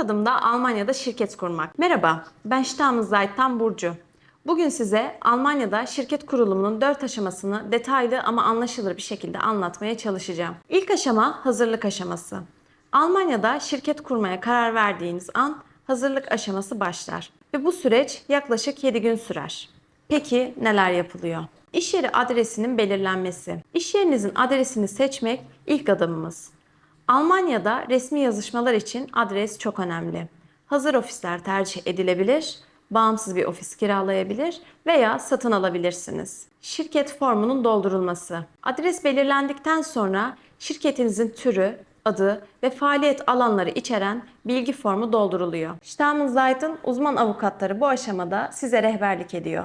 adımda Almanya'da şirket kurmak. Merhaba, ben Stammzeit Burcu. Bugün size Almanya'da şirket kurulumunun 4 aşamasını detaylı ama anlaşılır bir şekilde anlatmaya çalışacağım. İlk aşama hazırlık aşaması. Almanya'da şirket kurmaya karar verdiğiniz an hazırlık aşaması başlar ve bu süreç yaklaşık 7 gün sürer. Peki neler yapılıyor? İş yeri adresinin belirlenmesi. İş yerinizin adresini seçmek ilk adımımız. Almanya'da resmi yazışmalar için adres çok önemli. Hazır ofisler tercih edilebilir, bağımsız bir ofis kiralayabilir veya satın alabilirsiniz. Şirket formunun doldurulması. Adres belirlendikten sonra şirketinizin türü, adı ve faaliyet alanları içeren bilgi formu dolduruluyor. Stammzeit'in uzman avukatları bu aşamada size rehberlik ediyor.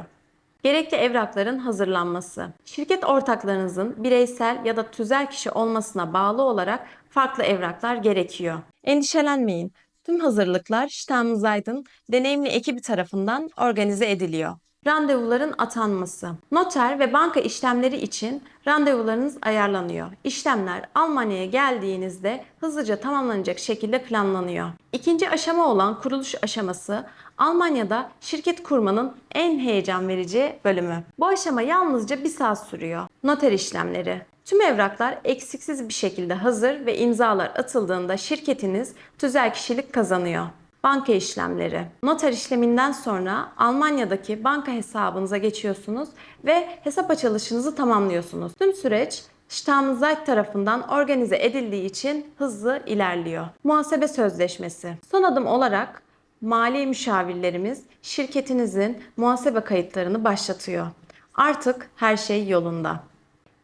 Gerekli evrakların hazırlanması. Şirket ortaklarınızın bireysel ya da tüzel kişi olmasına bağlı olarak farklı evraklar gerekiyor. Endişelenmeyin. Tüm hazırlıklar Stammzeit'in deneyimli ekibi tarafından organize ediliyor. Randevuların atanması. Noter ve banka işlemleri için randevularınız ayarlanıyor. İşlemler Almanya'ya geldiğinizde hızlıca tamamlanacak şekilde planlanıyor. İkinci aşama olan kuruluş aşaması Almanya'da şirket kurmanın en heyecan verici bölümü. Bu aşama yalnızca bir saat sürüyor. Noter işlemleri. Tüm evraklar eksiksiz bir şekilde hazır ve imzalar atıldığında şirketiniz tüzel kişilik kazanıyor. Banka işlemleri. Noter işleminden sonra Almanya'daki banka hesabınıza geçiyorsunuz ve hesap açılışınızı tamamlıyorsunuz. Tüm süreç Stammzeit tarafından organize edildiği için hızlı ilerliyor. Muhasebe sözleşmesi. Son adım olarak mali müşavirlerimiz şirketinizin muhasebe kayıtlarını başlatıyor. Artık her şey yolunda.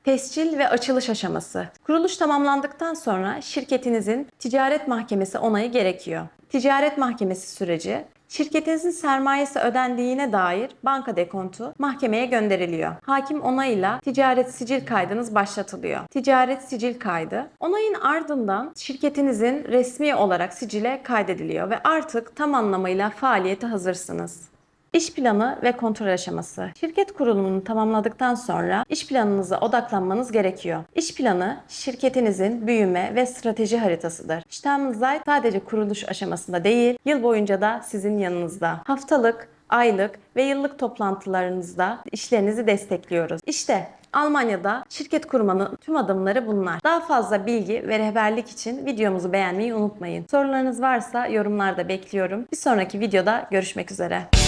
Tescil ve açılış aşaması. Kuruluş tamamlandıktan sonra şirketinizin ticaret mahkemesi onayı gerekiyor. Ticaret mahkemesi süreci Şirketinizin sermayesi ödendiğine dair banka dekontu mahkemeye gönderiliyor. Hakim onayıyla ticaret sicil kaydınız başlatılıyor. Ticaret sicil kaydı. Onayın ardından şirketinizin resmi olarak sicile kaydediliyor ve artık tam anlamıyla faaliyete hazırsınız. İş planı ve kontrol aşaması. Şirket kurulumunu tamamladıktan sonra iş planınıza odaklanmanız gerekiyor. İş planı şirketinizin büyüme ve strateji haritasıdır. Stammzeit sadece kuruluş aşamasında değil, yıl boyunca da sizin yanınızda. Haftalık, aylık ve yıllık toplantılarınızda işlerinizi destekliyoruz. İşte Almanya'da şirket kurmanın tüm adımları bunlar. Daha fazla bilgi ve rehberlik için videomuzu beğenmeyi unutmayın. Sorularınız varsa yorumlarda bekliyorum. Bir sonraki videoda görüşmek üzere.